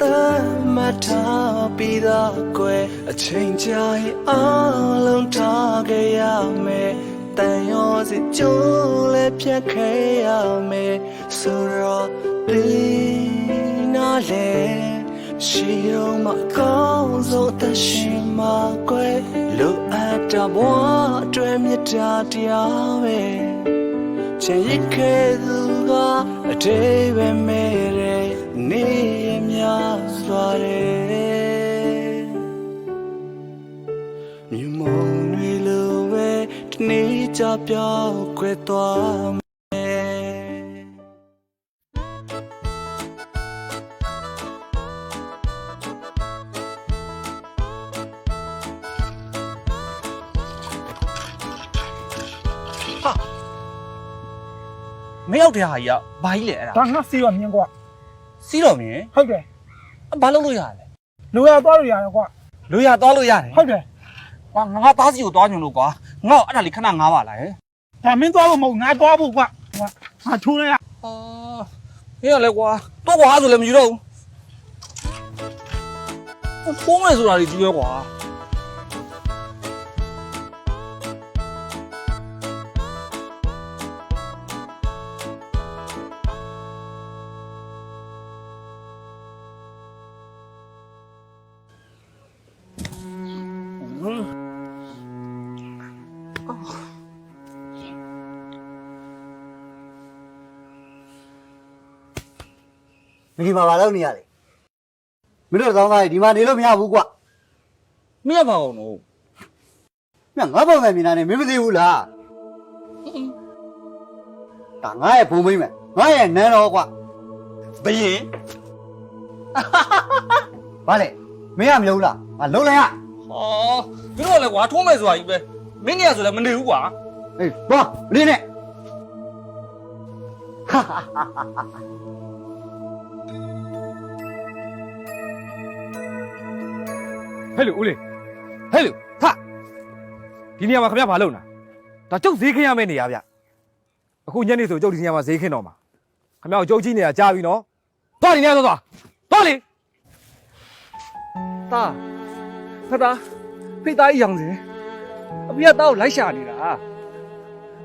တရားဟာတမတ်ထားပြီးသားကွယ်အချိန်ကြာရင်အလုံးထားခဲ့ရမယ်တန်ရောစီကြိုးလည်းဖြတ်ခဲ့ရမယ်ဆိုတော့ဒီနာလေရှိတော့မကောင်းဆုံးသက်ရှိမှာကွယ်လိုအပ်တာဘဝအတွက်မြတ်တာတရားပဲချင်ရခဲ့သူကအတေးပဲမဲ့တဲ့ နေရများစွာတဲ့မြုံမုံတွေလိုပဲဒီနေ့ကြပြောင်းခွဲသွားမယ်မရောက်တဲ့ဟာကြီးကဘာကြီးလဲအဲ့ဒါဒါငါစီးရမြင်ကွာ စီးတော်မြင်ဟုတ်တယ်အဘာလုပ်လို့ရလဲလိုရသွားလို့ရတယ်ကွာလူရသွားလို့ရတယ်ဟုတ်တယ်ကွာငါသားစီကိုသွားညွန်လို့ကွာငါ့ကိုအဲ့ဒါလေးခဏငားပါလားဟဲ့ဒါမင်းသွားဖို့မဟုတ်ငါသွားဖို့ကွာကွာငါထိုးလိုက်ရအာမင်းကလည်းကွာတော့ကွာဆိုလည်းမယူတော့ဘူးဖုန်းမယ်ဆိုတာကြီးကြီးပဲကွာ မင်းဒီမှာမလုပ်နေရလေမင်းတို့သောင်းသားကြီးဒီမှာနေလို့မရဘူးကွာမင်းကဘာအောင်လို့မြတ်ငါပုံစံမြင်တာနဲ့မင်းမသိဘူးလားဒါငါရဲ့ဘုံမိမ့်မယ်ငါရဲ့နန်းတော်ကွာဘယင်ဗါလေမင်းကမလုပ်လားငါလုံးလိုက်ရဟောမင်းတို့ကလည်းကွာထိုးမယ်ဆိုတာကြီးပဲမင်းနေရဆိုလည်းမနေဘူးကွာဟေးသွားမနေနဲ့ဟဲ့ လူဦးလေးဟဲ့လူဟာဒီနေရာမှာခင်ဗျားမလုပ်နာဒါကျုပ်ဈေးခင်းရမယ့်နေရာဗျအခုညနေဆိုကျုပ်ဒီနေရာမှာဈေးခင်းတော့မှာခင်ဗျားကိုကျုပ်ကြီးနေတာကြားပြီနော်သွားဒီနေရာသွားသွားသွားလေတာဖတာဖိသားကြီးရောင်စင်အဖေကတောက်လိုက်ရှာနေတာ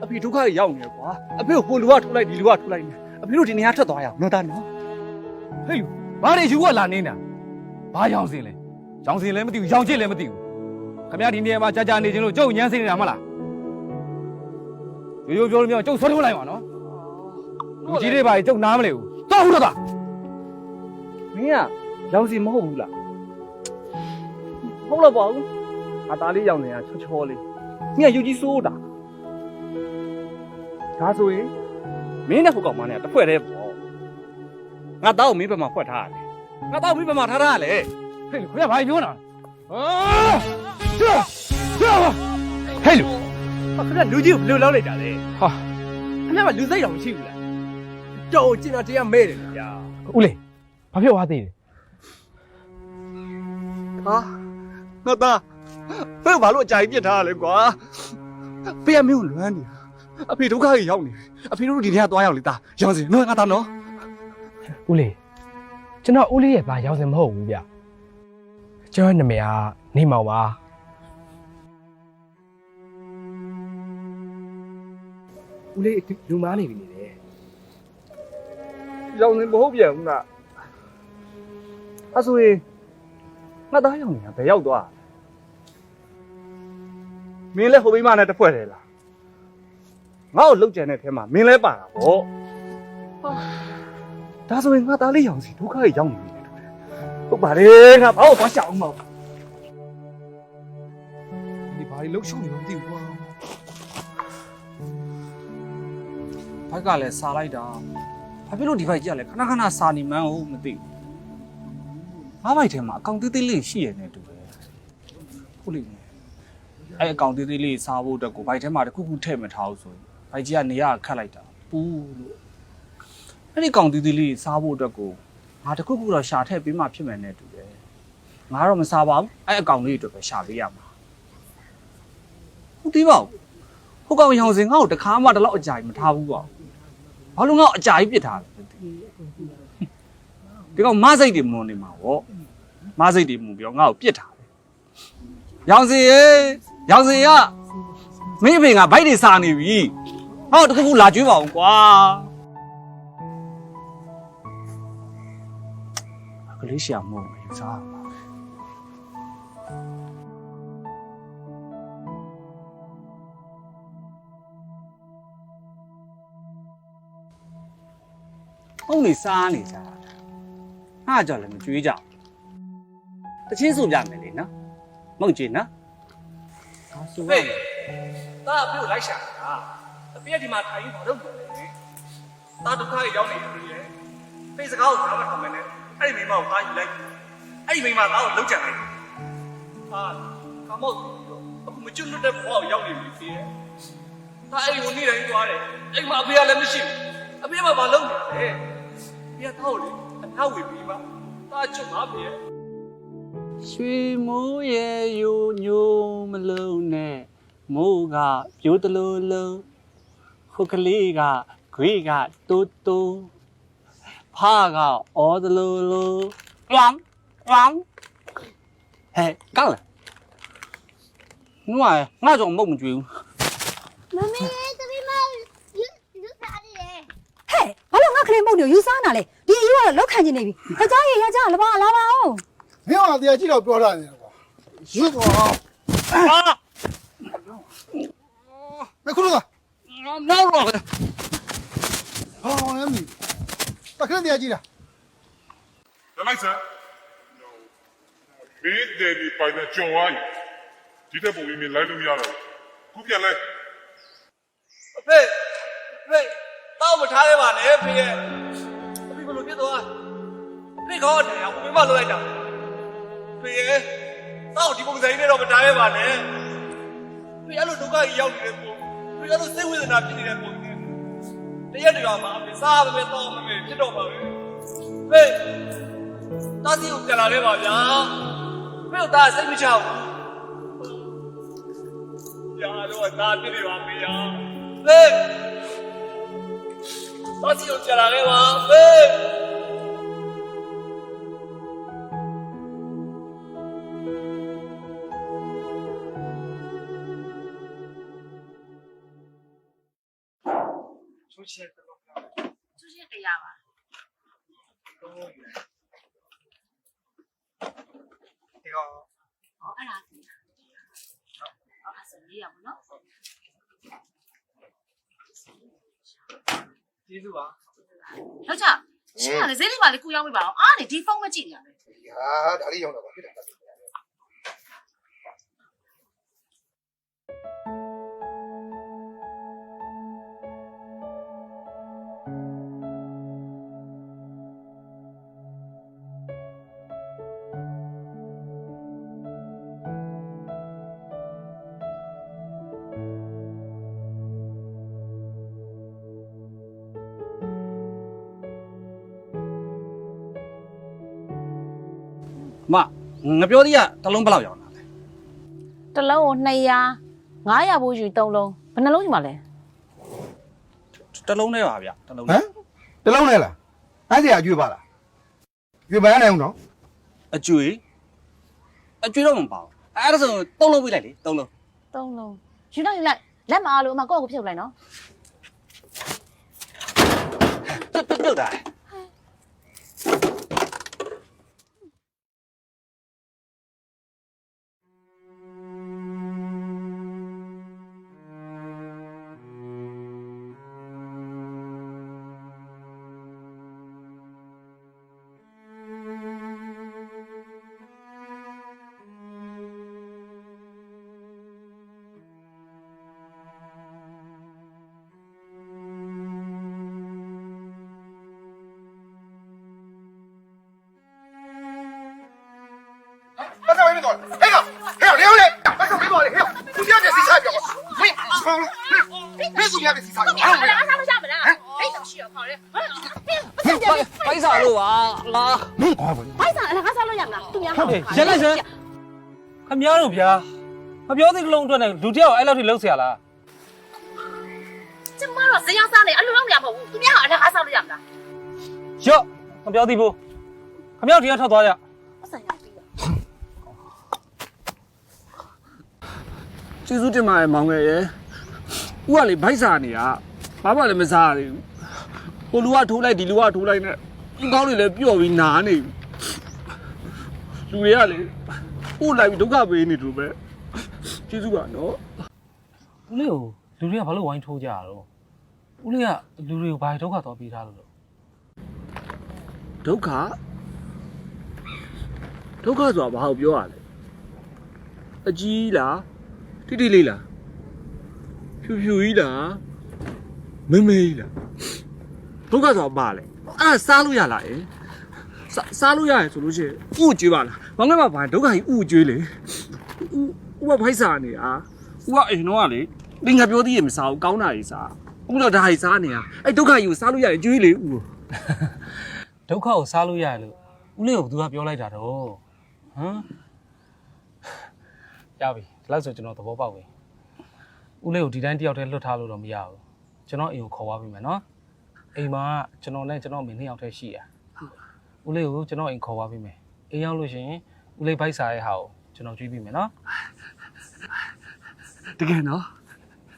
အဖေဒုက္ခကြီးရောက်နေတယ်ကွာအဖေကိုဟိုလူကထုတ်လိုက်ဒီလူကထုတ်လိုက်နေအဖေတို့ဒီနေရာထွက်သွားရအောင်နော်တာနော်ဟဲ့လူဘာတွေယူကလာနေတာဘာရောင်စင်လဲ ရောင်စင်လည်းမသိဘူးရောင်ချစ်လည်းမသိဘူးခင်ဗျားဒီနေရာမှာကြာကြာနေခြင်းလို့ကျုပ်ညမ်းစင်းနေတာမဟုတ်လားရိုးရိုးပြောလို့မရအောင်ကျုပ်ဆွဲထုတ်လိုက်ပါနော်လူကြီးတွေပါကျုပ်နားမလဲဘူးသွားဟုတ်တော့သွားမင်းကရောင်စင်မဟုတ်ဘူးလားဟုတ်တော့ပေါ့ငါသားလေးရောင်နေတာချောချောလေးမင်းကယူကြီးစိုးတာဒါဆိုရင်မင်းနဲ့ဟိုကောင်မနဲ့တစ်ဖွဲ့တည်းပေါ့ငါသားကိုမင်းဘက်မှာဖွက်ထားရတယ်ငါသားကိုမင်းဘက်မှာထားထားရလေ ဟဲ့လူခင်ဗျားဘာပြောနေတာအာကျော်ကျော်ဟဲ့လူဟာခင်ဗျလူကြီးကိုဘယ်လိုလောက်လိုက်တာလဲဟာခင်ဗျမလူစိတ်တော်မရှိဘူးလားကြောက်ကျင်တော့တရားမဲ့တယ်ဗျာဦးလေးဘာဖြစ်သွားသေးလဲဟာငါသားဘယ်ဘာလို့အကြိုင်ပြစ်ထားရလဲကွာဖေကမင်းကိုလွမ်းနေတာအဖေဒုက္ခကြီးရောက်နေပြီအဖေတို့ဒီနေရာသွားရောက်လေသားရောင်စင်နော်ငါသားနော်ဦးလေးကျွန်တော်ဦးလေးရဲ့ဘာရောက်စင်မဟုတ်ဘူးဗျ ကျွန်တော်နာမည်ကနေမောင်ပါဦးလေးလူမားနေပြီလေရောင်စင်မဟုတ်ပြန်ဘူးငါအဲ့ဆိုရင်ငါသားရောက်နေတာဘယ်ရောက်သွားမင်းလည်းဟိုမိမနဲ့တစ်ဖွဲ့တယ်လားငါ့ကိုလှုပ်ကြံတဲ့ထဲမှာမင်းလည်းပါတာပေါ့ဒါဆိုရင်ငါသားလေးရောင်စီဒုက္ခကြီးရောက်နေပြီလေ ဟုတ်ပါတယ်ငါဘာလို့သွားရှောက်အောင်မဟုတ်ဒီဘာတွေလှုပ်ရှုပ်နေလို့မသိဘူးကွာဘိုက်ကလည်းစားလိုက်တာဘာဖြစ်လို့ဒီဘိုက်ကြီးကလည်းခဏခဏစားနေမှန်းဟုတ်မသိဘူးငါးဘိုက်ထဲမှာအကောင်သေးသေးလေးရှိရနေတူတယ်ဟုတ်လိမ့်မယ်အဲ့အကောင်သေးသေးလေးစားဖို့အတွက်ကိုဘိုက်ထဲမှာတစ်ခုခုထည့်မထားဘူးဆိုရင်ဘိုက်ကြီးကနေရခတ်လိုက်တာပူးလို့အဲ့ဒီကောင်သေးသေးလေးစားဖို့အတွက်ကို ငါတစ်ခုခုတော့ရှာထည့်ပေးမှဖြစ်မယ်နဲ့တူတယ်ငါတော့မစားပါဘူးအဲ့အကောင်လေးအတွက်ပဲရှာပေးရမှာဟုတ်သေးပါဘူးဟိုကောင်ရောင်စင်ငါ့ကိုတခါမှတလောက်အကြာကြီးမထားဘူးပေါ့ဘာလို့ငါ့ကိုအကြာကြီးပြစ်ထားလဲမသိဘူးဒီကောင်မစိတ်တွေမွန်နေမှာဗောမစိတ်တွေမွန်ပြီးတော့ငါ့ကိုပြစ်ထားတယ်ရောင်စီရေရောင်စီရမင်းအဖေကဗိုက်တွေစာနေပြီဟောတခုခုလာကျွေးပါအောင်ကွာ လေးရှာမဟုတ်ဘူးစားပါဟုတ်နေစားနေကြတာဟာကြောင့်လည်းမကြွေးကြဘူးတချင်းဆိုပြမယ်လေနော်မဟုတ်ကြည့်နော်ဟေးတာအဖေကိုလိုက်ရှာတာအဖေကဒီမှာထိုင်ပြီးဘာလုပ်နေလဲတာဒုက္ခတွေရောက်နေတယ်လေဖေးစကားကိုသားမထောင်မနဲ့ အဲ့ဒီမိမကိုသားယူလိုက်အဲ့ဒီမိမသားကိုလုံးချန်လိုက်ဟာကမောက်အခုမကျွတ်လွတ်တဲ့ဘဝကိုရောက်နေပြီဖေးတာအဲ့ဒီကိုနေတိုင်းသွားတယ်အဲ့မှာအဖေကလည်းမရှိဘူးအဖေကဘာလုပ်နေလဲဖေးကတော့လေအနောက်ဝေပြီးမှတာချွတ်ပါဖေးရွှေမိုးရဲ့ယိုညိုမလုံးနဲ့မိုးကပြိုးတလို့လုံးခုတ်ကလေးကခွေးကတိုးတိုး ဖားကအော်တလို့လို့ဝမ်ဝမ်ဟဲ့ကောင်းလားနွားငါကြောင့်မုတ်မကြွေးဘူးမမေသမီးမယူယူစားတယ်ဟဲ့ဘာလို့ငါကလေးမုတ်နေယူစားနာလဲဒီအယူကတော့လောက်ခံနေနေပြီယောက်ျားရေယောက်ျားလာပါလာပါအောင်မင်းကတရားကြည့်တော့ပြောတာနေကွာရွတ်သွားအာမခုလို့ကနောက်တော့ဟောလည်းမီ တခါတရားကြည့်တာဒါလိုက်စမ်းမင်းတယ်ဒီပိုင်နဲ့ကြော်သွားပြီဒီတက်ပုံကြီးမင်းလိုက်လို့မရတော့ဘူးခုပြန်လဲအဖေအဖေတောက်မထားရပါနဲ့ဖေရဲ့အဖေဘယ်လိုဖြစ်သွားဖေကောတယ်အောင်မင်းမလွတ်လိုက်တာဖေရဲ့တောက်ဒီပုံစံကြီးနဲ့တော့မထားရပါနဲ့ဖေအဲ့လိုဒုက္ခကြီးရောက်နေတဲ့ပုံဖေအဲ့လိုစိတ်ဝေဒနာဖြစ်နေတဲ့ပုံနဲ့ တရက်တရွာမှာအဖေစားမမယ်တောက်မမယ်ဖြစ်တော့ပါပဲဖေတားစီကိုပြန်လာခဲ့ပါဗျာဖေတို့သားစိတ်မချဘူးညာတော့သားပြည့်နေပါမေယာဖေတော့စီကိုကြလာ ခဲ့ပါဘေးသူချင်းတရားပါဒီကောအဲ့ဒါစီအဲ့ဆိုလေးရမနော်ကျေးဇူးပါယောက်ျားရှင်းရလေဈေးလေးပါလေကူရောက်ပြီပါအောင်အားနေဒီဖုန်းမကြည့်နေရပဲဟာဒါလေးရောက်တော့ပါဖြစ်တာမ ငါပြောသေးရတစ်လုံးဘယ်လောက်ရောက်လာလဲတစ်လုံးကို200 900ဘူးယူ3လုံးဘယ်နှလုံးယူမှာလဲတစ်လုံးနဲ့ပါဗျတစ်လုံးဟမ်တလုံးနဲ့လားအဲ့ဒီအကျွေးပါလားကျွေးပါရနိုင်အောင်နော်အကျွေးအကျွေးတော့မပါဘူးအဲ့ဒါဆိုသုံးလုံးပေးလိုက်လေသုံးလုံး3လုံးယူလိုက်ယူလိုက်လက်မအားလို့အမကိုယ့်ကိုဖြုတ်လိုက်နော် ပြုတ်ပြုတ်ပြုတ်တာလေ 没搞，哎呀，哎呀，来来，那个没搞的，哎呀，姑娘的谁差别？没，没姑娘的谁差别？俺俺俺们家没来，没东西要跑的，白啥路啊？拉，白啥？俺啥路也没啦，姑娘。ဟုတ်တယ်ရက်လိုက်စမ်းခမရတို့ဗျာမပြောသေးကလုံးအတွက်နဲ့လူတစ်ယောက်အဲ့လောက်ထိလှုပ်ဆရာလားကျမတော့ဇယောက်စားနေအလိုလောက်ရမဟုတ်ဘူးသူများကအလက်အားစားလို့ရမလားရော့မပြောသေးဘူးခမရတို့ဒီကထွက်သွားကြ အဆန်ရ ကျေးဇူးတင်ပါတယ်မောင်ငယ်ရေဦးကလေဗိုက်စာနေရဘာမှလည်းမစားရသေးဘူးဟိုလူကထိုးလိုက်ဒီလူကထိုးလိုက်နဲ့ကောင်းတွေလည်းပျော့ပြီးနာနေပြီလူတွေကလေပို့လိုက်ပြီးဒုက္ခပေးနေတူပဲကျေးဇူးပါနော်ဦးလေးကိုလူတွေကဘာလို့ဝိုင်းထိုးကြရတော့ဦးလေးကလူတွေကိုဘာဒုက္ခတော့ပေးထားလို့လို့ဒုက္ခဒုက္ခဆိုတာဘာကိုပြောရလဲအကြီးလား တိတိလေးလားဖြူဖြူကြီးလားမင်းမေးကြီးလားဒုက္ခဆိုတာဘာလဲအဲ့ဒါစားလို့ရလားအေးစားစားလို့ရရင်ဆိုလို့ရှိရင်ဥကျွေးပါလားဘာငါမှဘာဒုက္ခကြီးဥကျွေးလေဥဥကဖိုက်စားနေတာဥကအိမ်တော့ကလေလင်္ကာပြောသေးရင်မစားဘူးကောင်းတာကြီးစားဥတော့ဒါကြီးစားနေတာအဲ့ဒုက္ခကြီးကိုစားလို့ရရင်ကျွေးလေဥဒုက္ခကိုစားလို့ရတယ်လို့ဦးလေးကိုဘယ်သူကပြောလိုက်တာတော့ဟမ်ရပြီ ဒီလောက်ဆိုကျွန်တော်သဘောပေါက်ပြီဦးလေးကိုဒီတိုင်းတယောက်တည်းလွတ်ထားလို့တော့မရဘူးကျွန်တော်အိမ်ကိုခေါ်သွားပြီမယ်နော်အိမ်မှာကျွန်တော်နဲ့ကျွန်တော်မင်းနှစ်ယောက်တည်းရှိရဦးလေးကိုကျွန်တော်အိမ်ခေါ်သွားပြီမယ်အိမ်ရောက်လို့ရှိရင်ဦးလေးဘိုက်စားရဲ့ဟာကိုကျွန်တော်ကြွေးပြီမယ်နော်တကယ်နော်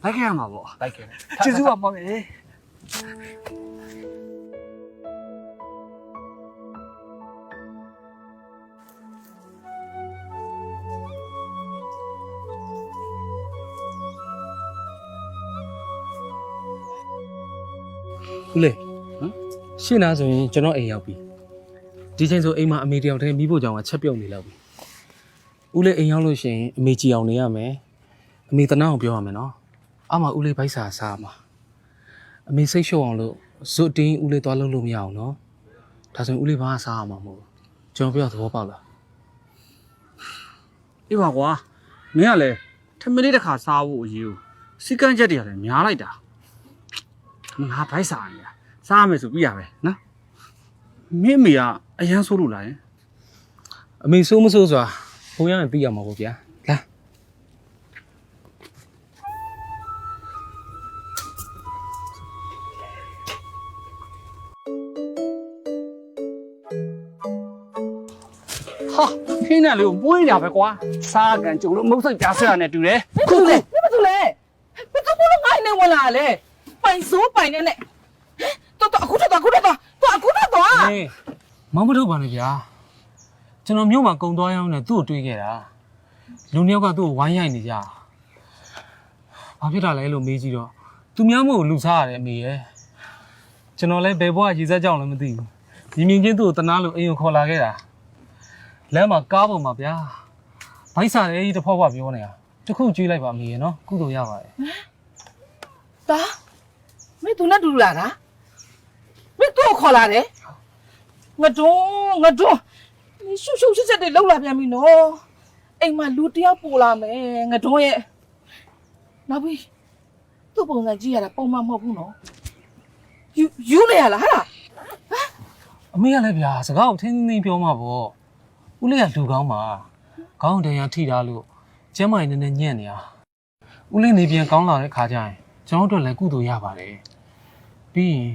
လိုက်ခဲ့ရမှာပေါ့လိုက်ခဲ့ကျေးဇူးပါမောင် ဦးလေးဟမ်ရှင်းလားဆိုရင်ကျွန်တော်အိမ်ရောက်ပြီဒီချိန်ဆိုအိမ်မှာအမေတယောက်တည်းမိဖို့ကြောင့်ကချက်ပြုတ်နေလောက်ပြီဦးလေးအိမ်ရောက်လို့ရှိရင်အမေကြည်အောင်နေရမယ်အမေတနာအောင်ပြောရမယ်နော်အမှဦးလေးဘိုက်စာစားမှာအမေစိတ်ရှုပ်အောင်လို့ဇွတ်တင်းဦးလေးသွားလုပ်လို့မရအောင်နော်ဒါဆိုရင်ဦးလေးဘာစားရမှာမဟုတ်ဘူးကျွန်တော်ပြောသဘောပေါက်လားအေးပါကွာမင်းကလည်းထမင်းလေးတစ်ခါစားဖို့အရေးကိုစီကန်းချက်တွေကလည်းများလိုက်တာ ငါဘိုက်စားနေတာစားရမယ်ဆိုပြီးရပဲနော်မင်းအမေကအရန်ဆိုးလို့လားယင်အမေစိုးမစိုးစွာဘုံရရင်သိရမှာပေါ့ဗျာလာဟာခင်းတယ်လေကိုမွေးနေတာပဲကွာစားကန်ကြုံလို့မုတ်စိတ်ပြားဆက်ရနဲ့တူတယ်ခုလေဘာတူလဲဘာတူလို့ငိုင်းနေဝင်လာလဲ ပိုင်စိုးပိုင်နေနဲ့တော်တော်အခုတော့အခုတော့တော်အခုတော့တော်ဟေးမောင်မထုတ်ပါနဲ့ဗျာကျွန်တော်မြို့မှာကုံသွားရောက်နေသူ့ကိုတွေးခဲ့တာလူနှစ်ယောက်ကသူ့ကိုဝိုင်းရိုက်နေကြဘာဖြစ်တာလဲလို့မေးကြည့်တော့သူများမို့လူစားရတယ်အမေရဲ့ကျွန်တော်လည်းဘယ်ဘဝရည်စားကြောင်လည်းမသိဘူးညီမြင့်ချင်းသူ့ကိုတနာလို့အိမ်ကိုခေါ်လာခဲ့တာလမ်းမှာကားပေါ်မှာဗျာဘိုက်စားတယ်ကြီးတစ်ဖောက်ဖောက်ပြောနေတာတခုကျွေးလိုက်ပါအမေရဲ့နော်ကုသိုလ်ရပါတယ်တာ မင်းသူနဲ့တူလာတာမင်းတော့ခေါ်လာတယ်ငါတော့ငါတော့မင်းရှုပ်ရှုပ်ချက်ချက်တွေလောက်လာပြန်ပြီနော်အိမ်မှာလူတယောက်ပို့လာမယ်ငါတော့ရဲ့နောက်ပြီးသူ့ပုံစံကြည့်ရတာပုံမှန်မဟုတ်ဘူးနော်ယူယူနေရလားဟာလားအမေကလည်းဗျာစကားကိုထင်းထင်းထင်းပြောမှာပေါ့ဦးလေးကလူကောင်းပါခေါင်းတရားထိတာလို့ကျမ်းမာရင်နည်းနည်းညံ့နေတာဦးလေးနေပြန်ကောင်းလာတဲ့ခါကျရင်ကျွန်တော်တို့လည်းကုသိုလ်ရပါတယ် ပြီးရင်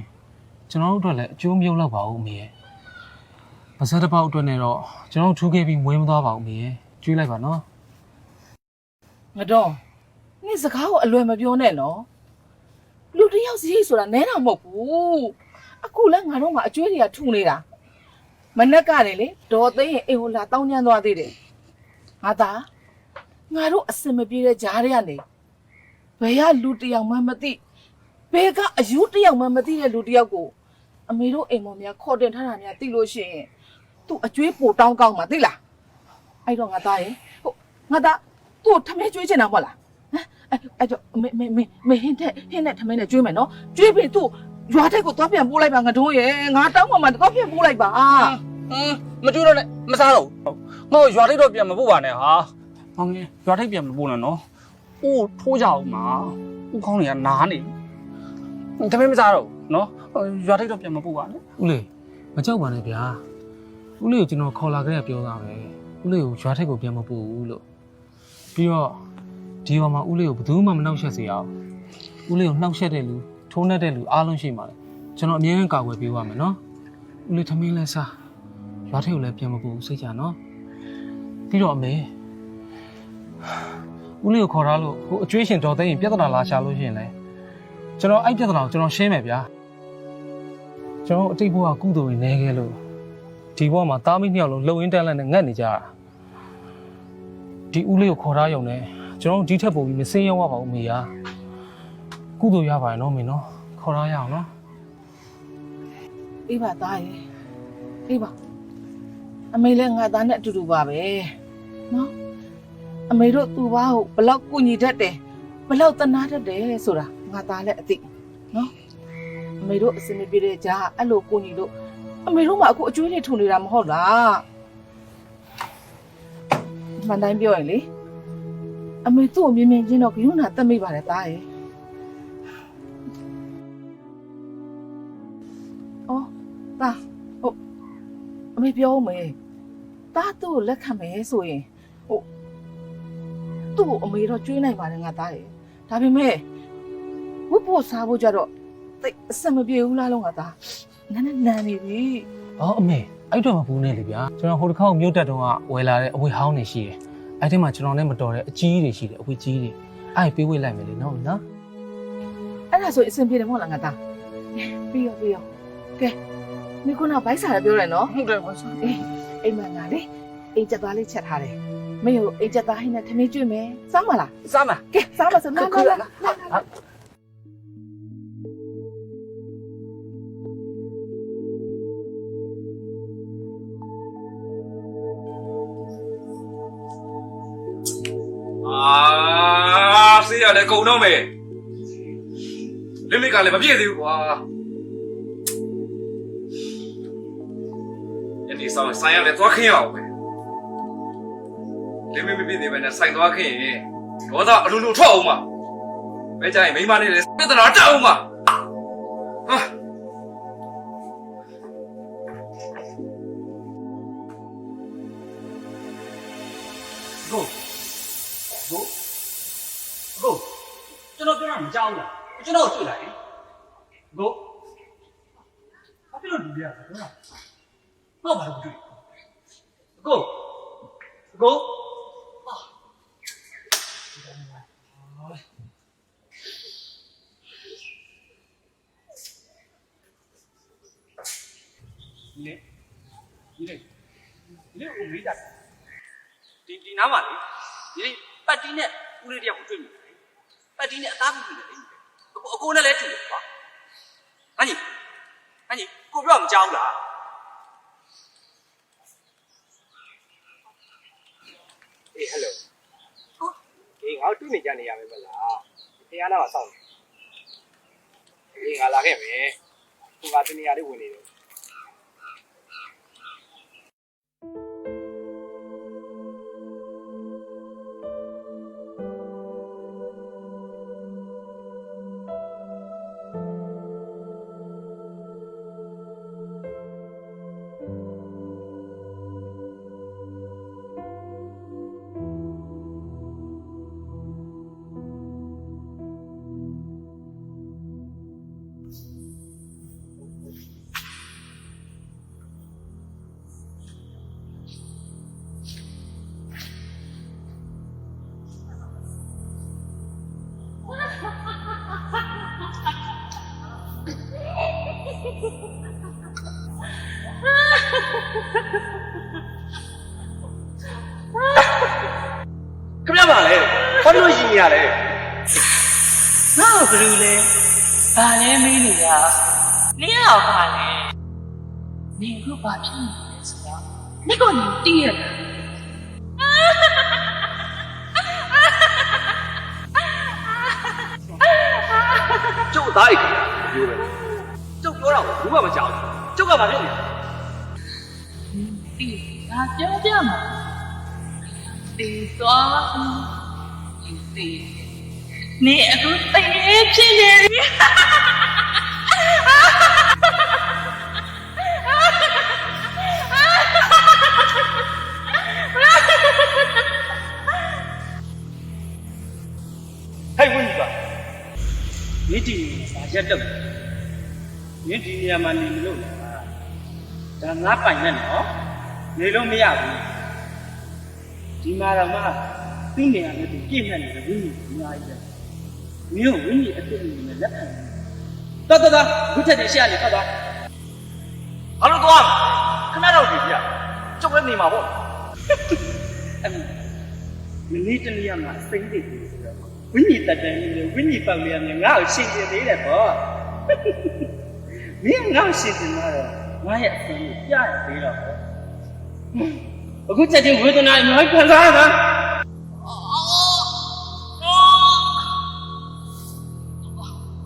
ကျွန်တော်တို့လည်းအကျိုးမြုပ်လောက်ပါဦးအမေရဲ့ပါစက်တစ်ပေါက်အတွက်နဲ့တော့ကျွန်တော်ထူးခဲ့ပြီးမွေးမသွားပါဘူးအမေရဲ့ကျွေးလိုက်ပါနော်ငါတော့နေ့စကားကိုအလွယ်မပြောနဲ့နော်လူတယောက်စီဆိုတာနဲတာမဟုတ်ဘူးအခုလဲငါတို့မှအကျွေးတွေကထူနေတာမနက်ကတည်းလေဒေါ်သိန်းရဲ့အိမ်ဟိုလာတောင်းညမ်းသွားသေးတယ်ငါသားငါတို့အစင်မပြေတဲ့ဂျားတွေကနေဘယ်ကလူတယောက်မှမသိ ဘယ်ကအယူတယောက်မှမသိတဲ့လူတယောက်ကိုအမေတို့အိမ်မော်များခေါ်တင်ထားတာများသိလို့ရှိရင်သူ့အကျွေးပိုတောင်းကောင်းမှာသိလားအဲ့တော့ငါသားရေဟိုငါသားသူ့ကိုထမင်းကျွေးချင်တာမဟုတ်လားဟမ်အဲ့အဲ့တော့မေမေမေမေဟင်းတဲ့ဟင်းတဲ့ထမင်းနဲ့ကျွေးမယ်နော်ကျွေးပြီးသူ့ရွာတက်ကိုသွားပြန်ပို့လိုက်ပါငါတို့ရေငါတောင်းမှမှသွားပြန်ပို့လိုက်ပါဟမ်မကြွတော့နဲ့မစားတော့ဘူးငါ့ကိုရွာထိပ်တော့ပြန်မပို့ပါနဲ့ဟာဟောင်းကြီးရွာထိပ်ပြန်မပို့နဲ့နော်အိုးထိုးကြအောင်ပါဥကောင်းတွေကနားနေပြီ တမင်မစားတော့ဘူးနော်ရွာထိပ်တော့ပြန်မပို့ပါနဲ့ဦးလေးမကြောက်ပါနဲ့ဗျာဦးလေးကိုကျွန်တော်ခေါ်လာခဲ့ရပြောတာပဲဦးလေးကိုရွာထက်ကိုပြန်မပို့ဘူးလို့ပြီးတော့ဒီရွာမှာဦးလေးကိုဘယ်သူမှမနှောက်ယှက်စေအောင်ဦးလေးကိုနှောက်ယှက်တဲ့လူထိုးနှက်တဲ့လူအားလုံးရှိမှလေကျွန်တော်အမြဲတမ်းကာကွယ်ပေးပါမယ်နော်ဦးလေးထမင်းလဲစားဘာထည့်ကိုလည်းပြန်မပူစိတ်ချနော်ပြီးတော့အမေဦးလေးကိုခေါ်ထားလို့ဟိုအကျွေးရှင်တော်သိရင်ပြဿနာလာရှာလို့ရှိရင်လေ ကျွန်တော်အဲ့ပြဿနာကိုကျွန်တော်ရှင်းမယ်ဗျာကျွန်တော်အတိတ်ဘဝကုသိုလ်တွေနေခဲ့လို့ဒီဘဝမှာတားမိနှစ်ယောက်လုံးလှုပ်ရင်းတန်းလန့်နဲ့ငတ်နေကြတာဒီဦးလေးကိုခေါ်ထားရုံနဲ့ကျွန်တော်ဒီထက်ပိုပြီးမစင်းရောက်ပါဘူးမေယာကုသိုလ်ရပါရဲ့နော်မင်းနော်ခေါ်ထားရအောင်နော်အေးပါသားရေအေးပါအမေလည်းငါသားနဲ့အတူတူပါပဲနော်အမေတို့သူ့ဘာကိုဘလောက်ကုညီတတ်တယ်ဘလောက်တနာတတ်တယ်ဆိုတာ ငါသားလည်းအသိနော်အမေတို့အစင်မပြေတဲ့ကြားအဲ့လိုကုညီလို့အမေတို့မှအခုအကျွေးလေးထုံနေတာမဟုတ်လားမှန်တိုင်းပြောရင်လေအမေသူ့ကိုမြင်မြင်ချင်းတော့ဂယုဏတက်မိပါတယ်သားရေအော်တာဟုတ်အမေပြောဦးမယ်တာသူ့ကိုလက်ခံမယ်ဆိုရင်ဟိုသူ့ကိုအမေတော့ကျွေးနိုင်ပါတယ်ငါသားရဲ့ဒါပေမဲ့ဝတ် ဖို့စားဖို့ကြတော့တိတ်အဆင်မပြေဘူးလားလုံးငါသားနန်းနန်းနန်းနေပြီ။အော်အမေအဲ့တော့မပူနဲ့လေဗျာ။ကျွန်တော်ဟိုတစ်ခေါက်မြို့တက်တုန်းကဝယ်လာတဲ့အဝေဟောင်းနေရှိတယ်။အဲ့ဒီမှာကျွန်တော်နဲ့မတော်တဲ့အကြီးတွေရှိတယ်အဝေကြီးတွေ။အဲ့ပေးဝေးလိုက်မယ်လေနော်နော်အဲ့ဒါဆိုအဆင်ပြေတယ်မဟုတ်လားငါသားပြီးရောပြီးရောကဲမိခုနဘိုက်စားရပြောတယ်နော်ဟုတ်တယ်ဘာသာအေးအိမ်မငါလေအိမ်ချက်သားလေးချက်ထားတယ်မင်းကိုအိမ်ချက်သားဟင်းနဲ့ထမင်းကျွေးမယ်စားမလားစားမကဲစားမစမ်းလာလာ ကုန်တော့မယ်လိမစ်ကလည်းမပြည့်သေးဘူးကွာယနေ့ဆောင်ဆိုင်ရလည်းသွားခင်းရအောင်ပဲလိမစ်မပြည့်သေးပဲနဲ့ဆိုင်သွားခင်းရင်ဒေါသအလိုလိုထွက်အောင်ပါပဲကြရင်မိမနဲ့လည်းပြဿနာတက်အောင်ပါဟာ ပြောတာမကြောက်ဘူးလားကျွန်တော်တွေ့လာရင်ကိုဘာဖြစ်လို့ဒီပြရလဲတော့မဟုတ်ပါဘူးတွေ့ကိုကိုလေဒီလေဒီလေဦးမေးတာဒီဒီနားမှာလေဒီလေပတ်တီးနဲ့ဦးလေးတယောက်ကိုတွေ့မိတယ် ပတ်တီးနဲ့အသားကူကြည့်တယ်လေအကိုအကိုနဲ့လည်းတူတယ်ကွာဟန်ကြီးဟန်ကြီးကိုပြောမကြောက်လားအေးဟယ်လိုအေးငါတို့တွေ့နေကြနေရမယ်မလားတရားနာမှာစောင့်နေအေးငါလာခဲ့မယ်သူကတနေရာလေးဝင်နေတယ် နင်ကဘာဖြစ်နေလဲဆိုတော့နင်ကနင်တည်ရလားကျုပ်သားအိတ်ပြောတယ်ကျုပ်ပြောတာကိုဘူးမှမကြောက်ဘူးကျုပ်ကဘာဖြစ်နေလဲတည်ငါပြောပြမှာတည်သွားတည်နေအခုတည်ဖြစ်နေပြီ မင်းဒီစာရက်တက်မင်းဒီနေရာမှာနေမလို့လားဒါငါပိုင်နဲ့နော်နေလို့မရဘူးဒီမှာတော့မှသူ့နေရာနဲ့သူပြည့်မြတ်နေတဲ့ဝိညာဉ်အများကြီးပဲမင်းဝိညာဉ်အစ်စ်နဲ့လက်ခံတော်တော်တော်ဘုထက်တဲ့ရှေ့ကနေဖတ်သွားဘာလို့သွားခမတော့ဒီပြကျုပ်လည်းနေမှာပေါ့အဲ့မနေ့တနေ့ကမှအစိမ့်တွေပြီးဆိုတော့ ဝိညာဉ်တက်တန်းကြီးနဲ့ဝိညာဉ်ပေါက်လေးနဲ့ငါ့ကိုရှင်းပြသေးတယ်ပေါ့မင်းငါ့ကိုရှင်းပြမှာတော့ငါရဲ့အစိမ့်ကိုပြရသေးတော့ပေါ့အခုချက်ချင်းဝေဒနာအများကြီးခံစားရတာ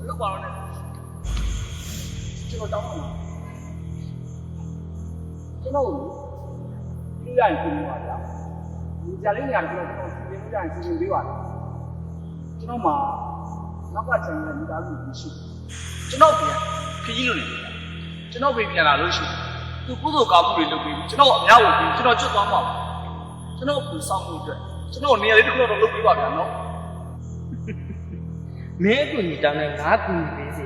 လို့ပါတော့ねကျွန်တော်တောင်းပါမယ်ကျွန်တော်ပြရရင်ပြင်ပါဗျာဒီကြလေးနေရာကျွန်တော်ပြင်ပြရရင်ပြင်ပေးပါ ကျွန်တော်မှာနောက်ကချန်တဲ့မိသားစုကြီးရှိကျွန်တော်ပြန်ခကြီးလို့နေကျွန်တော်ပြန်ပြန်လာလို့ရှိသူကုသိုလ်ကောင်းမှုတွေလုပ်ပြီးကျွန်တော်အများကိုပြီးကျွန်တော်ကျွတ်သွားမှာကျွန်တော်ပူဆောင်မှုအတွက်ကျွန်တော်နေရာလေးတစ်ခုတော့လုပ်ပေးပါဗျာနော်မင်းအကူကြီးတောင်းတဲ့ငါကူညီပေးစေ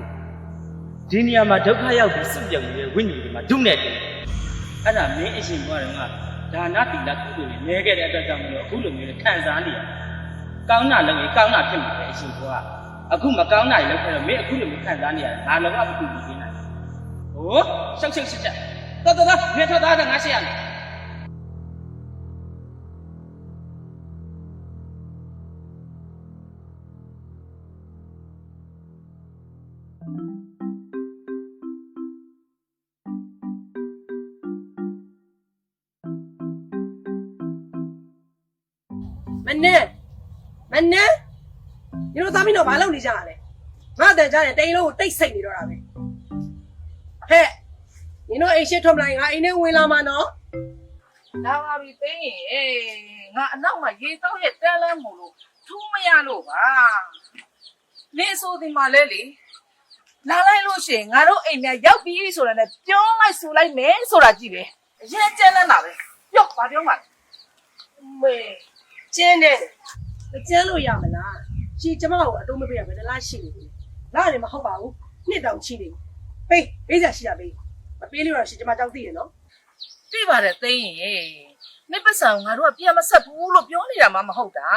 ဒီနေရာမှာဒုက္ခရောက်ပြီးစွန့်ပြုတ်နေတဲ့ဝိညာဉ်တွေမှာဒုနဲ့တယ်အဲ့ဒါမင်းအရှင်ဘွားတော်ကဒါနတိလကုသိုလ်တွေနဲခဲ့တဲ့အတွက်ကြောင့်မလို့အခုလိုမျိုးခံစားနေရ ကောင်းတာလုပ်ရင်ကောင်းတာဖြစ်မှာပဲအရှင်ဘွားအခုမကောင်းတာတွေလုပ်ခဲ့တော့မင်းအခုလိုမျိုးခံစားနေရတယ်ငါလည်းအကူညီပေးနိုင်ဟိုးရှောက်ရှောက်ရှက်ချက်တော်တော်တော်မင်းထွက်သားတဲ့ငါရှက်ရမယ် မနဲ့ညီတို့သားမီးတော့မလုပ်နေကြရလဲငါတန်ကြတယ်တိန်လုံးကိုတိတ်ဆိတ်နေတော့တာပဲဟဲ့ညီတို့အိမ်ရှိထွက်မလိုက်ငါအိမ်ထဲဝင်လာမှာနော်လာပါပြီသိရင်အေးငါအနောက်မှာရေတောက်ရဲ့တဲလန်းမို့လို့ထူးမရလို့ပါနေဆိုဒီမှာလဲလေလာလိုက်လို့ရှိရင်ငါတို့အိမ်များရောက်ပြီဆိုတာနဲ့ပြောလိုက်ဆိုလိုက်မယ်ဆိုတာကြည့်ပဲအရင်ကျဲလန်းတာပဲပြော့ဘာပြောမှာလဲမေကျင်းတယ် မကျင်းလို့ရမလားရှင်ကျမကိုအတုံးမပေးရဘယ်တလားရှိနေပြီလားလည်းမဟုတ်ပါဘူးနှစ်တောင်ချိနေပေးပေးစရာရှိတာပေးမပေးလို့တော့ရှင်ကျမကြောက်သိရနော်သိပါတယ်သိရင်ရေနေပတ်စံကိုငါတို့ကပြန်မဆက်ဘူးလို့ပြောနေတာမှမဟုတ်တာ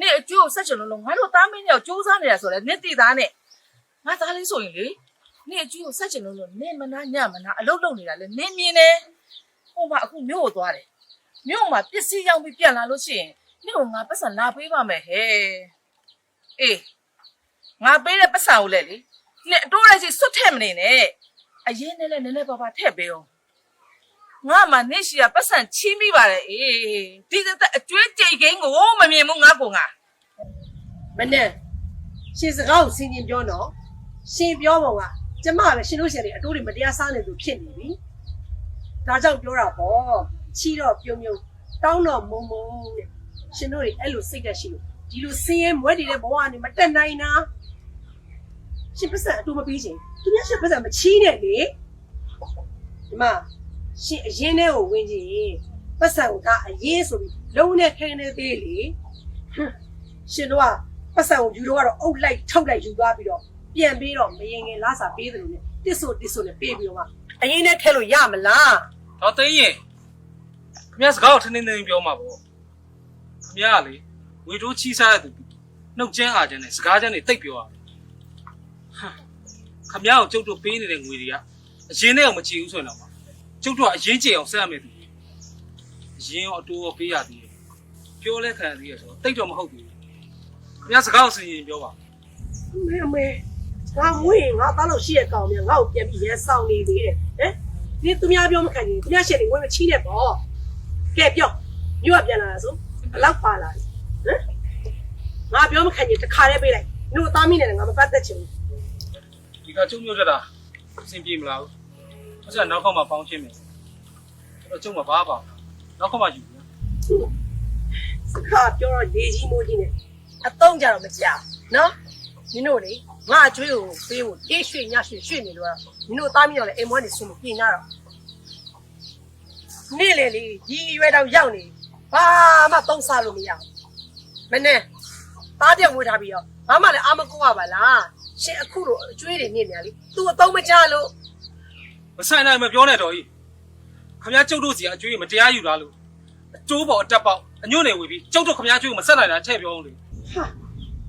နေအကျိုးကိုဆက်ချင်လို့လို့ငါတို့သားမင်းတွေကိုစူးစမ်းနေတာဆိုလဲနေတိသားနဲ့ငါသားလေးဆိုရင်လေနေအကျိုးကိုဆက်ချင်လို့လို့နေမနာညမနာအလုပ်လုပ်နေတာလေနေမြင်နေဟိုမှာအခုမြို့ကိုသွားတယ်မြို့မှာပစ္စည်းရောက်ပြီးပြန်လာလို့ရှိရင် နေကိုငါပတ်စံလာပေးပါမယ်ဟဲ့အေးငါပေးတဲ့ပတ်စံကိုလေလေနေအတိုးလိုက်စီစွတ်ထက်မနေနဲ့အရင်နဲ့လည်းနည်းနည်းပါးပါးထည့်ပေးအောင်ငါမှနေရှိရပတ်စံချင်းမိပါတယ်အေးဒီတဲ့အကျွေးကြိတ်ကိန်းကိုမမြင်ဘူးငါကောင်ကမနဲ့ရှင်စကားကိုစင်ကျင်ပြောနော်ရှင်ပြောပုံကကျမပဲရှင်တို့ရှင်တွေအတိုးတွေမတရားစားနေသူဖြစ်နေပြီဒါကြောင့်ပြောတာပေါ့ချီတော့ပြုံပြုံတောင်းတော့မုံမုံတဲ့ ရှင်တို့တွေအဲ့လိုစိတ်သက်ရှိလို့ဒီလိုစင်းရဲမွဲတည်တဲ့ဘဝကနေမတက်နိုင်တာရှင်ပတ်စံအတိုးမပေးချင်သူများရှင်ပတ်စံမချီးနဲ့လေဒီမှာရှင်အရင်ထဲကိုဝင်ကြည့်ပတ်စံကအရင်ဆိုပြီးလုံးနဲ့ခဲနေသေးလေဟွန်းရှင်တို့ကပတ်စံကိုယူတော့ကတော့အုပ်လိုက်ထုတ်လိုက်ယူသွားပြီးတော့ပြန်ပြီးတော့မရင်ငယ်လာစာပေးတယ်လို့ ਨੇ တစ်ဆိုတစ်ဆိုနဲ့ပေးပြီးတော့မှအရင်နဲ့ထဲလို့ရမလားတော့သိရင်ခင်ဗျားစကားကိုထင်းထင်းထင်းပြောမှာပေါ့ ခင်ဗျားကလေဝေတိုးချီးစားတဲ့သူနှုတ်ကျန်းအားကျန်းနဲ့စကားကျန်းတွေတိတ်ပြောရတယ်ဟမ်ခင်ဗျားကိုကျုပ်တို့ပေးနေတဲ့ငွေတွေကအရင်နဲ့အောင်မချီဘူးဆိုရင်တော့ကျုပ်တို့ကအရင်ကြေအောင်ဆက်ရမယ်သူအရင်ရောအတိုးရောပေးရသေးတယ်ပြောလဲခံရသေးတယ်ဆိုတော့တိတ်တော့မဟုတ်ဘူးခင်ဗျားစကားကိုစဉ်းရင်ပြောပါမေအမေငါမွေးငါသားလို့ရှိရကောင်မြန်ငါ့ကိုပြန်ပြီးရဲဆောင်နေသေးတယ်ဟမ်ဒီသူများပြောမခံရင်သူများရှက်တွေဝင်မချီးနဲ့ပေါ့ကဲပြောမြို့ကပြန်လာတာဆို ဘယ်လောက်ပါလာလဲဟမ်ငါပြောမခံရင်တစ်ခါတည်းပေးလိုက်တို့သားမိနဲ့ငါမပတ်သက်ချင်ဘူးဒီကကျုံမျိုးတက်တာအဆင်ပြေမလားဘူးအဲ့ဒါနောက်ခေါက်မှပေါင်းချင်းမယ်အဲ့တော့ကျုံမဘာပါနောက်ခေါက်မှယူမယ်စကားပြောတော့လေကြီးမိုးကြီးနဲ့အတော့ကြတော့မကြောက်နော်မင်းတို့လေငါအကျွေးကိုပေးဖို့အေးရွှေညရွှေရွှေနေလို့မင်းတို့သားမီးတော့လေအိမ်မွေးနေဆွမပြင်ကြတော့နေ့လေလေဒီရွယ်တော့ရောက်နေ ဘာမှသုံးစားလို့မရမနဲ့သားပြောင်းဝေးထားပြီးတော့ဘာမှလည်းအာမကိုရပါလားရှင်အခုလိုအကျွေးတွေနေနေရလေ तू အတော့မကြလို့မဆိုင်နိုင်မပြောနဲ့တော်ကြီးခမရကျုပ်တို့စီကအကျွေးမတရားယူတာလို့အကျိုးပေါ်အတက်ပေါက်အညွန့်နေဝေပြီးကျုပ်တို့ခမရကျွေးကိုမဆက်နိုင်တာထည့်ပြောအောင်လေ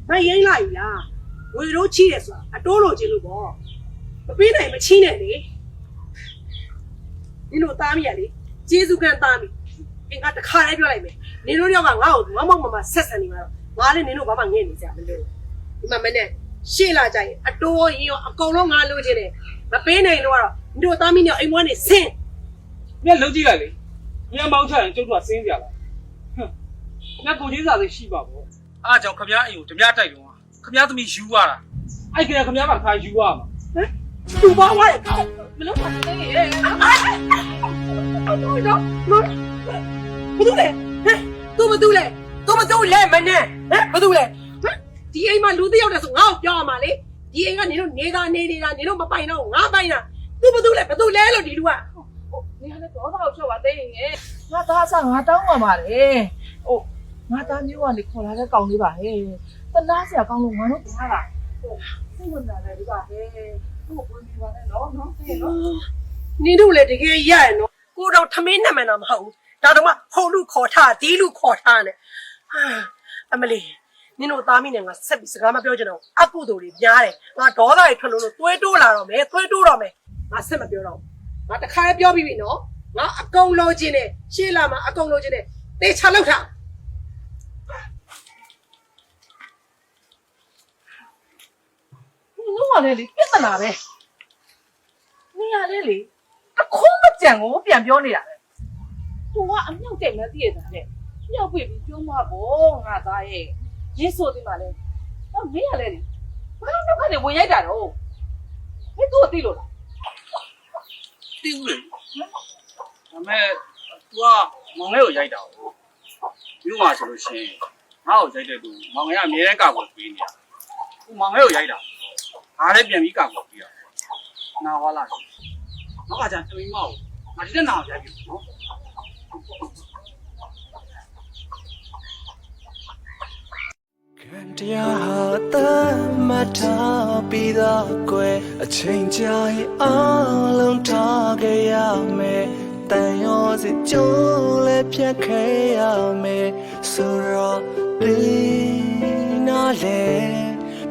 မရင်းလိုက်လားဝေတို့ချီးတယ်ဆိုတာအတိုးလို့ချင်းလို့ပေါ့မပေးနိုင်မချီးနဲ့လေနင်တို့သားမိရလေကျေးဇူးကန်သားမိ အင်္ဂါတစ်ခါလေးပြောလိုက်မယ်နင်တို့ယောက်ကငါ့ကိုငေါမောက်မမဆက်ဆံနေမှာတော့ငါလည်းနင်တို့ဘာမှငဲ့နေကြမလို့ဒီမှာမနဲ့ရှေ့လာကြရင်အတိုးရင်ရောအကုန်လုံးငါလိုချင်တယ်မပေးနိုင်တော့တော့နင်တို့သားမိနဲ့အိမ်မွေးနေဆင်းမြတ်လုံးကြည့်လိုက်လေမြတ်မောင်းချရင်ကျုပ်တို့ကစင်းကြလားဟမ်မြတ်ကိုကြီးစားစိတ်ရှိပါဘောအားကြောင့်ခမရအိမ်ကိုဓမြတိုက်တော့ခမရသမီးယူရတာအဲ့ကလေးခမရကခါယူရမှာသူဘာဝဲမလို့ပါသေးရဲ့အတူတော့မ ဘသူလဲဟဲ့သူဘသူလဲသူဘသူလဲမနဲ့ဟဲ့ဘသူလဲဟမ်ဒီအိမ်မှာလူတစ်ယောက်တည်းဆိုငါ့ကိုပြောရမှာလေဒီအိမ်ကနေတော့နေတာနေနေတာနေတော့မပိုင်တော့ငါပိုင်တာသူဘသူလဲဘသူလဲလို့ဒီလူကနေရတဲ့ဒေါသကိုဖြုတ်ပါသေးရဲ့ငါသားစားငါတောင်းပါပါတယ်ဟိုငါသားမျိုးကနေခေါ်လာတဲ့ကောင်လေးပါဟဲ့တနာစရာကောင်းလို့ငါတို့ထားတာဟိုစိတ်ဝင်စားတယ်ဒီကဟဲ့ဟိုဝင်နေပါနဲ့နော်နော်သိနော်နင်တို့လည်းတကယ်ရရနော်ကိုတော့ထမင်းနာမည်တော့မဟုတ်ဘူး ဒါတော့မှဟိုလူခေါ်ထားဒီလူခေါ်ထားနဲ့ဟာအမလီနင်တို့သားမိနဲ့ငါဆက်ပြီးစကားမပြောချင်တော့အကုသိုလ်တွေများတယ်ငါဒေါသတွေထွက်လို့လို့သွေးတိုးလာတော့မယ်သွေးတိုးတော့မယ်ငါဆက်မပြောတော့ဘူးငါတခါလေးပြောပြီးပြီနော်ငါအကုန်လိုချင်တယ်ရှေ့လာမှာအကုန်လိုချင်တယ်တေချာလောက်ထားငါလည်းလေပြဿနာပဲနေရလဲလေအခုမကြံကိုပြန်ပြောနေတာပဲ ဟိုကအမြောက်တဲ့မသိရတာနဲ့မြောက်ပြပြီးပြောမှာပေါ့ငါသားရဲ့ရစ်ဆိုဒီမှာလဲတော့မင်းရလဲလေဘာလို့တော့ခနဲ့ဝင်ရိုက်တာတော့မင်းတို့သိလို့လားတိဦးလေဒါပေမဲ့ तू ကမောင်လေးကိုရိုက်တာကိုမြို့မှာဆိုလို့ရှိရင်ငါ့ကိုရိုက်တဲ့သူမောင်လေးကအမြဲတမ်းကာကွယ်ပေးနေတာသူမောင်လေးကိုရိုက်တာငါလည်းပြန်ပြီးကာကွယ်ပေးတာနာဝါလာနောက်ကကျန်သမီးမအောင်ငါဒီတဲ့နာကိုရိုက်ပြီနော်ခံ တရားဟာတမထားပြီးသားကွယ်အချိန်ကြာရင်အလုံးထားခဲ့ရမယ်တန်ရောစီကြိုးလည်းဖြတ်ခဲ့ရမယ်ဆိုတော့ဒီနာလေ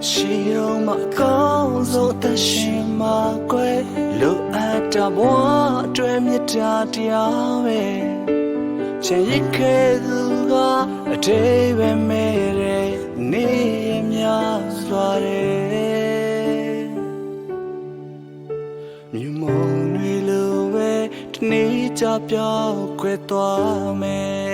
ရှိတော့မကောင်းဆုံးတရှိမကွယ်လိုအပ်တာဘဝအတွဲမြတ်တာတရားပဲ ချင်ရခဲ့သူကအတေးပဲမဲ့တဲ့နေရများစွာတဲ့မြမုံတွေလိုပဲတနေ့ကြပြောက်ခွဲသွားမယ်